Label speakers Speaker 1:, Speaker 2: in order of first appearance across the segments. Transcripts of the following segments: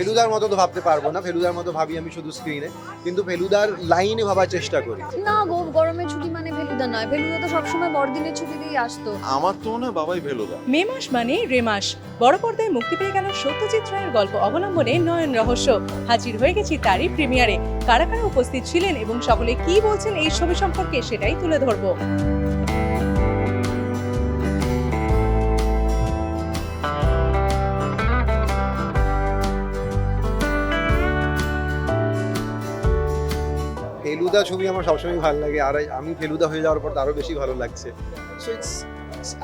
Speaker 1: ফেলুদার মতো তো ভাবতে পারব না ফেলুদার মতো ভাবি আমি শুধু স্ক্রিনে কিন্তু ফেলুদার লাইনে ভাবার চেষ্টা করি।
Speaker 2: না গো গরমের ছুটি মানে ফেলুদা নয়। ফেলুদা তো সবসময় বড়দিনের ছুটি দিয়ে আসতো।
Speaker 3: আমার তো মনে হয় বাবাই ফেলুদা।
Speaker 4: মে মাস মানে রে মাস। বড় পর্দায় মুক্তি পেয়ে গেল সত্যজিৎ রায়ের গল্প অবলম্বনে নয়ন রহস্য। হাজির হয়ে গেছি তারই প্রিমিয়ারে কারা কারা উপস্থিত ছিলেন এবং সকলে কি বলছেন এই ছবি সম্পর্কে সেটাই তুলে ধরবো।
Speaker 1: ফেলুদা ছবি আমার সবসময় ভালো লাগে, আর আমি ফেলুদা হয়ে যাওয়ার পর আরও আরও বেশি ভালো লাগছে। So it's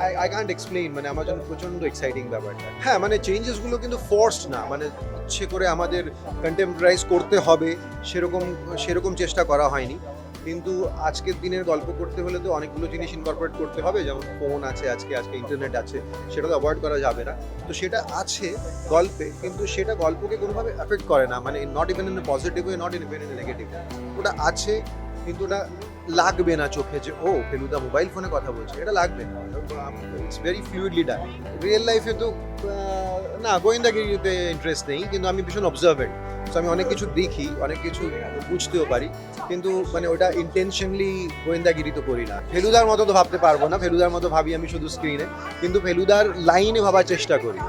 Speaker 1: I I can't explain মানে আমার জন্য প্রচণ্ড এক্সাইটিং ব্যাপারটা। হ্যাঁ মানে চেঞ্জেসগুলো কিন্তু ফোর্সড না মানে ইচ্ছে করে আমাদের কন্টেম্পোরাইজ করতে হবে, সেরকম সেরকম চেষ্টা করা হয়নি। কিন্তু আজকের দিনের গল্প করতে হলে তো অনেকগুলো জিনিস ইনকর্পোরেট করতে হবে, যেমন ফোন আছে, আজকে আজকে ইন্টারনেট আছে, সেটা তো অ্যাভয়েড করা যাবে না। তো সেটা আছে গল্পে, কিন্তু সেটা গল্পকে কোনোভাবে এফেক্ট করে না মানে not even in positive way not even in negative ওটা আছে, কিন্তু ওটা লাগবে না চোখে যে, ও, ফেলুদা মোবাইল ফোনে কথা বলছে। এটা লাগবে না। It's very fluidly done real লাইফে তো না, গোয়েন্দাগিরিতে ইন্টারেস্ট নেই, কিন্তু আমি ভীষণ অবজারভেন্ট তো আমি অনেক কিছু দেখি, অনেক কিছু বুঝতেও পারি, কিন্তু মানে ওটা ইন্টেনশনলি গোয়েন্দাগিরি তো করি না। ফেলুদার মতো তো ভাবতে পারব না, ফেলুদার মতো ভাবি আমি শুধু স্ক্রিনে কিন্তু ফেলুদার লাইনে ভাবার চেষ্টা করি।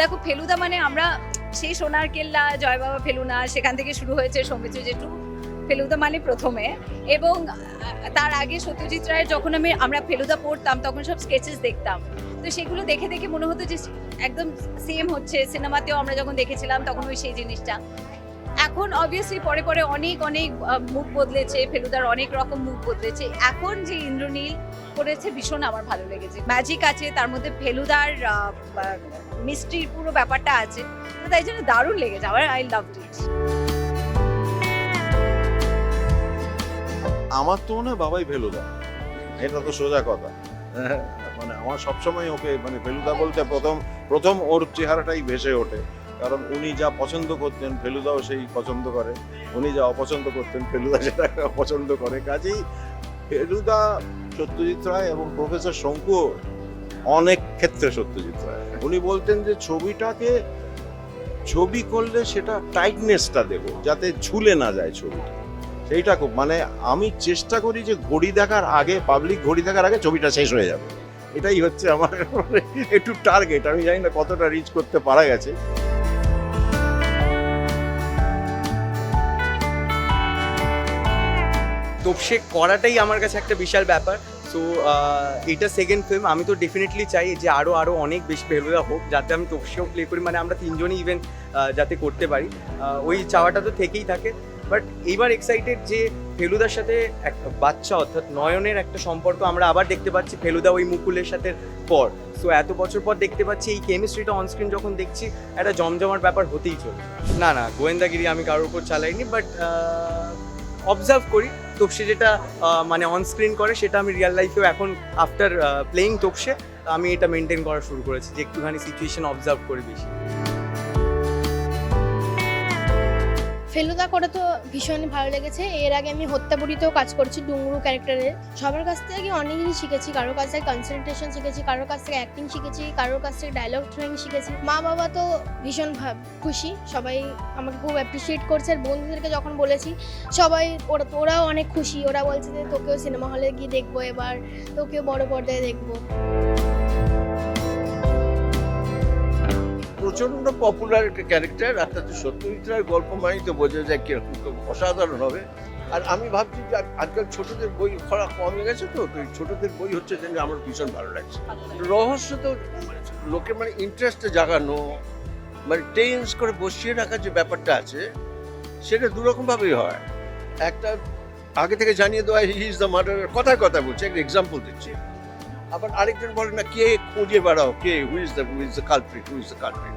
Speaker 2: দেখো, ফেলুদা মানে আমরা সেই সোনার কেল্লা, জয় বাবা ফেলুনা, সেখান থেকে শুরু হয়েছে সৌমিত্র জেঠু ফেলুদা মানে প্রথমে। এবং তার আগে সত্যজিৎ রায়ের যখন আমি, আমরা ফেলুদা পড়তাম, তখন সব স্কেচেস দেখতাম। তো সেগুলো দেখে দেখে মনে হতো যে, একদম সেম হচ্ছে। সিনেমাতেও আমরা যখন দেখেছিলাম, তখন ওই সেই জিনিসটা। এখন অবভিয়াসলি পরে পরে অনেক অনেক মুখ বদলেছে ফেলুদার অনেক রকম মুখ বদলেছে। এখন যে ইন্দ্রনীল করেছে ভীষণ আমার ভালো লেগেছে। ম্যাজিক আছে তার মধ্যে ফেলুদার মিস্ট্রির পুরো ব্যাপারটা আছে। তো তাই জন্য দারুণ লেগেছে আমার আই লাভ ইট
Speaker 3: আমার তো মনে হয় বাবাই ফেলুদা। এটা তো সোজা কথা। হ্যাঁ, মানে আমার সবসময় ওকে মানে ফেলুদা বলতে প্রথম প্রথম ওর চেহারাটাই ভেসে ওঠে। কারণ উনি যা পছন্দ করতেন, ফেলুদাও সেই পছন্দ করে। উনি যা অপছন্দ করতেন, ফেলুদা সেটা অপছন্দ করে। কাজেই ফেলুদা সত্যজিৎ রায় এবং প্রফেসর শঙ্কু অনেক ক্ষেত্রে সত্যজিৎ রায়। উনি বলতেন যে, ছবিটাকে ছবি করলে সেটা টাইটনেসটা দেবো, যাতে ঝুলে না যায় ছবিটা। সেইটা খুব মানে আমি চেষ্টা করি যে, ঘড়ি দেখার আগে পাবলিক ঘড়ি দেখার আগে ছবিটা শেষ হয়ে যাবে। এটাই হচ্ছে আমার একটু টার্গেট আমি জানি না কতটা রিচ করতে পারা গেছে।
Speaker 5: তোপসে করাটাই আমার কাছে একটা বিশাল ব্যাপার। সো এটা সেকেন্ড ফিল্ম আমি তো ডেফিনেটলি চাই যে আরও আরও অনেক বেশি ফেলুদা হোক, যাতে আমি তোপসেও প্লে করি। মানে আমরা তিনজনই ইভেন যাতে করতে পারি। ওই চাওয়াটা তো থেকেই থাকে। বাট এইবার এক্সাইটেড যে ফেলুদার সাথে একটা বাচ্চা, অর্থাৎ নয়নের একটা সম্পর্ক আমরা আবার দেখতে পাচ্ছি ফেলুদা ওই মুকুলের সাথে পর। সো এত বছর পর দেখতে পাচ্ছি এই কেমিস্ট্রিটা অনস্ক্রিন যখন দেখছি, একটা জমজমার ব্যাপার হতেই চলে না না, গোয়েন্দাগিরি আমি কারোর উপর চালাইনি বাট অবজার্ভ করি। তোপসে যেটা মানে অন স্ক্রিন করে, সেটা আমি রিয়াল লাইফেও এখন আফটার প্লেয়িং তোপসে, আমি এটা মেনটেন করা শুরু করেছি, যে একটুখানি সিচুয়েশন অবজার্ভ করি বেশি।
Speaker 6: ফেলুদা করে তো ভীষণ ভালো লেগেছে। এর আগে আমি হত্যাবুড়িতেও কাজ করছি ডুঙ্গুরু ক্যারেক্টারে সবার কাছ থেকে অনেক জিনিস শিখেছি, কারোর কাছ থেকে কনসেন্ট্রেশন শিখেছি, কারোর কাছ থেকে অ্যাক্টিং শিখেছি, কারোর কাছ থেকে ডায়লগ থ্রোয়িং শিখেছি। মা বাবা তো ভীষণ খুশি, সবাই আমাকে খুব অ্যাপ্রিসিয়েট করছে। আর বন্ধুদেরকে যখন বলেছি, সবাই ওরা, ওরাও অনেক খুশি। ওরা বলছে যে, তোকেও সিনেমা হলে গিয়ে দেখব এবার, তোকেও বড় পর্দায় দেখব।
Speaker 7: প্রচণ্ড পপুলার একটা ক্যারেক্টার আর তাতে সত্যজিৎ রায়ের গল্প মানেই তো বোঝা যায় কীরকম অসাধারণ হবে। আর আমি ভাবছি যে আজকাল ছোটদের বই খরা কমে গেছে তো তো ছোটদের বই হচ্ছে যে আমার ভীষণ ভালো লাগছে। রহস্য তো লোকের মানে ইন্টারেস্টে জাগানো মানে টেন্স করে বসিয়ে রাখার যে ব্যাপারটা আছে, সেটা দুরকমভাবেই হয়। একটা আগে থেকে জানিয়ে দেওয়া হি ইজ দ্য মার্ডার কথায় কথা বলছে, একটা এক্সাম্পল দিচ্ছি। আবার আরেকজন বলে না, কে খুঁজে বেড়াও? কে? Who is the who is the culprit who is the culprit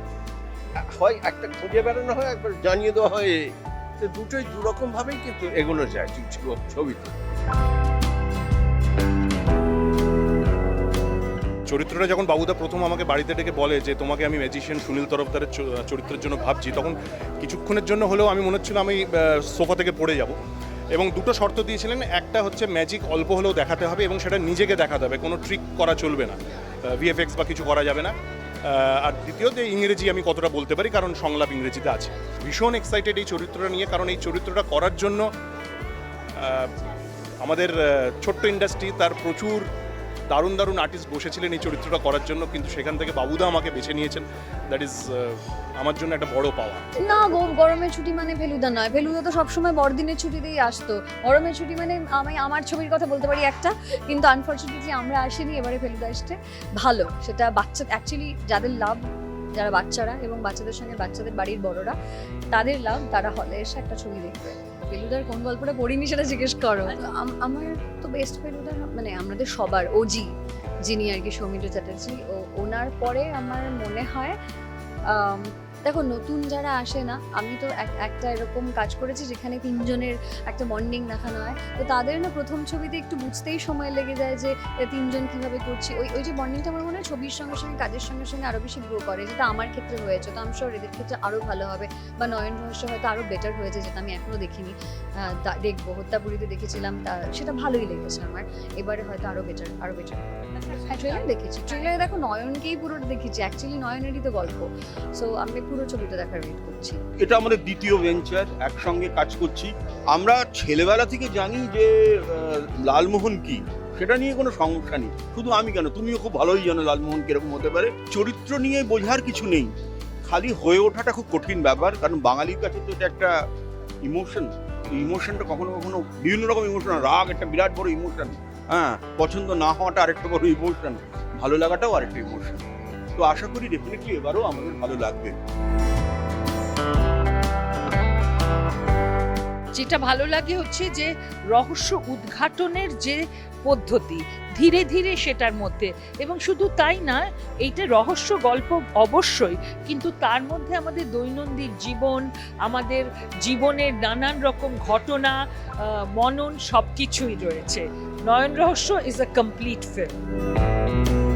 Speaker 7: হয় একটা খুঁজে বেড়ানো হয় একবার জানিয়ে দেওয়া হয়। তো দুটোই দুরকম ভাবেই কিন্তু এগোনো যায় ছবিতে।
Speaker 8: চরিত্রটা যখন বাবুদা প্রথম আমাকে বাড়িতে ডেকে বলে যে তোমাকে আমি ম্যাজিশিয়ান সুনীল তরফদারের চরিত্রের জন্য ভাবছি তখন কিছুক্ষণের জন্য হলেও আমি মনে হচ্ছিল আমি সোফা থেকে পড়ে যাব। এবং দুটো শর্ত দিয়েছিলেন একটা হচ্ছে ম্যাজিক অল্প হলেও দেখাতে হবে এবং সেটা নিজেকে দেখাতে হবে কোনো ট্রিক করা চলবে না। ভিএফএক্স বা কিছু করা যাবে না। আর দ্বিতীয়ত ইংরেজি আমি কতটা বলতে পারি, কারণ সংলাপ ইংরেজিতে আছে। ভীষণ এক্সাইটেড এই চরিত্রটা নিয়ে, কারণ এই চরিত্রটা করার জন্য আমাদের ছোট্ট ইন্ডাস্ট্রি তার প্রচুর দারুণ দারুণ আর্টিস্ট বসেছিলেন এই চরিত্রটা করার জন্য, কিন্তু সেখান থেকে বাবুদা আমাকে বেছে নিয়েছেন। দ্যাট ইজ আমার জন্য একটা বড় পাওয়া।
Speaker 2: না গো, গরমের ছুটি মানে ফেলুদা নয়। ফেলুদা তো সবসময় বড়দিনের ছুটিতেই আসতো। গরমের ছুটি মানে আমি আমার ছবির কথা বলতে পারি একটা, কিন্তু আনফর্চুনেটলি আমরা আসিনি, এবারে ফেলুদা আসতে ভালো, সেটা বাচ্চা অ্যাকচুয়ালি যাদের লাভ যারা বাচ্চারা এবং বাচ্চাদের সঙ্গে বাচ্চাদের বাড়ির বড়রা, তাদের লাভ তারা হলে এসে একটা ছবি দেখবে। ফেলুদার কোন গল্পটা পড়িনি সেটা জিজ্ঞেস করো। আম- আমার তো বেস্ট ফেলুদার মানে আমাদের সবার ওজি যিনি আর কি সৌমিত্র চ্যাটার্জি ও ওনার পরে আমার মনে হয় দেখো, নতুন যারা আসে না, আমি তো এক- একটা এরকম কাজ করেছি যেখানে তিনজনের একটা বন্ডিং দেখানো হয়। তো তাদের না প্রথম ছবিতে একটু বুঝতেই সময় লেগে যায় যে তিনজন কীভাবে করছি। ওই ওই যে বন্ডিংটা আমার মনে হয় ছবির সঙ্গে সঙ্গে, কাজের সঙ্গে সঙ্গে আরও বেশি গ্রো করে, যেটা আমার ক্ষেত্রে হয়েছে। তো আমি এদের ক্ষেত্রে আরও ভালো হবে বা নয়ন রহস্য হয়তো আরও বেটার হয়েছে যেটা আমি এখনও দেখিনি। দেখব, হত্যাপুরীতে দেখেছিলাম, তা, সেটা ভালোই লেগেছে আমার। এবারে হয়তো আরও বেটার আরও বেটার হ্যাঁ ট্রেলার দেখেছি। ট্রেলারে দেখো, নয়নকেই পুরোটা দেখেছি। অ্যাকচুয়ালি নয়নেরই তো গল্প। সো আমি পুরো ছবিটা দেখার ওয়েট করছি।
Speaker 9: এটা আমাদের দ্বিতীয় ভেঞ্চার একসঙ্গে কাজ করছি। আমরা ছেলেবেলা থেকে জানি যে লালমোহন কি? সেটা নিয়ে কোনো সমস্যা নেই। শুধু আমি কেন? তুমিও খুব ভালোই জানো লালমোহন কীরকম হতে পারে। চরিত্র নিয়ে বোঝার কিছু নেই। খালি হয়ে ওঠাটা খুব কঠিন ব্যাপার। কারণ বাঙালির কাছে তো এটা একটা ইমোশন ইমোশনটা কখনো কখনো বিভিন্ন রকম ইমোশন রাগ একটা বিরাট বড় ইমোশন হ্যাঁ পছন্দ না হওয়াটা আরেকটা বড় ইমোশন ভালো লাগাটাও আরেকটা ইমোশন তো আশা করি ডেফিনেটলি এবারও আমাদের ভালো লাগবে।
Speaker 10: যেটা ভালো লাগে হচ্ছে যে, রহস্য উদ্ঘাটনের যে পদ্ধতি, ধীরে ধীরে সেটার মধ্যে। এবং শুধু তাই না, এইটা রহস্য গল্প অবশ্যই, কিন্তু তার মধ্যে আমাদের দৈনন্দিন জীবন, আমাদের জীবনের নানান রকম ঘটনা মনন সব কিছুই রয়েছে। নয়ন রহস্য ইজ আ কমপ্লিট ফিল্ম